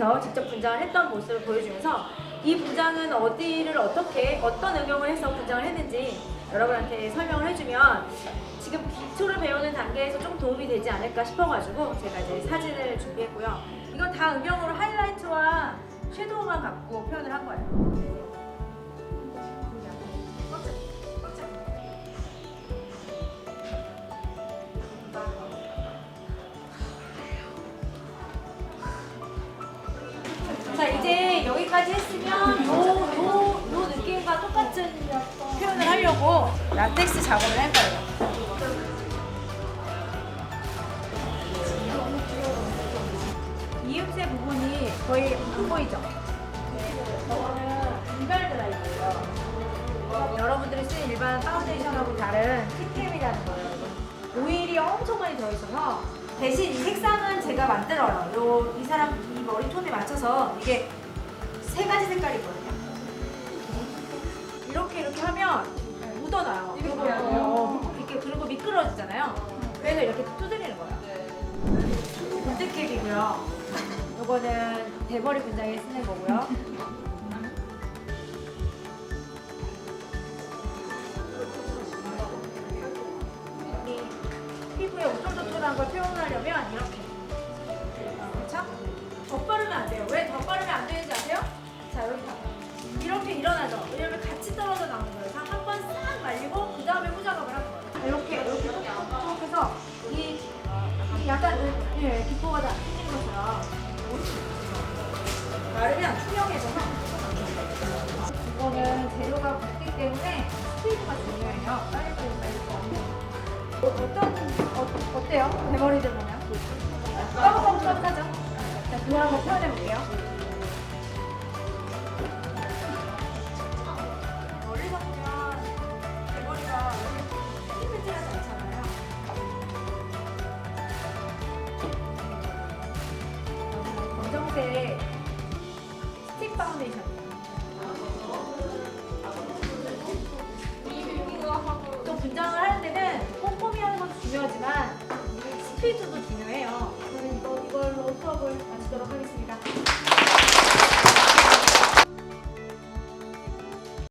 현장에서 직접 분장을 했던 모습을 보여주면서 이 분장은 어디를 어떻게 어떤 응용을 해서 분장을 했는지 여러분한테 설명을 해주면 지금 기초를 배우는 단계에서 좀 도움이 되지 않을까 싶어가지고 제가 이제 사진을 준비했고요. 이건 다 음영으로 하이라이트와 섀도우만 갖고 표현을 한 거예요. 자 이제 여기까지 했으면 요, 요, 요 느낌과 똑같은 표현을 하려고 라텍스 작업을 할 거예요. 이음새 부분이 거의 안 보이죠? 저거는 이발 드라이브예요. 여러분들이 쓰는 일반 파운데이션하고 다른 TTM이라는 거예요. 오일이 엄청 많이 들어있어서 대신 이 색상은 제가 만들어요. 요, 이 사람 이 머리 톤에 맞춰서 이게 세 가지 색깔이거든요. 이렇게 이렇게 하면 묻어나요. 이렇게? 어, 이렇게 그리고 미끄러지잖아요. 그래서 이렇게 두드리는 거예요. 본드캡이고요. 요거는 대머리 분장에 쓰는 거고요. 이 피부에 오돌도돌한 걸 표현하 이 약간 예, 기포가 다 생기는 것처럼 마르면 투명해져서 이거는 재료가 붙기 때문에 스피드가 중요해요. 빨리 빨리 빨리. 어, 어떤 어, 어때요? 대머리들 보면 까먹까먹하죠. 자, 그거 한번 표현해 볼게요. 검정색 스틱 파운데이션. 또 분장을 하는 데는 꼼꼼히 하는 것도 중요하지만 스피드도 중요해요. 저는 이거, 이걸로 수업을 마치도록 하겠습니다.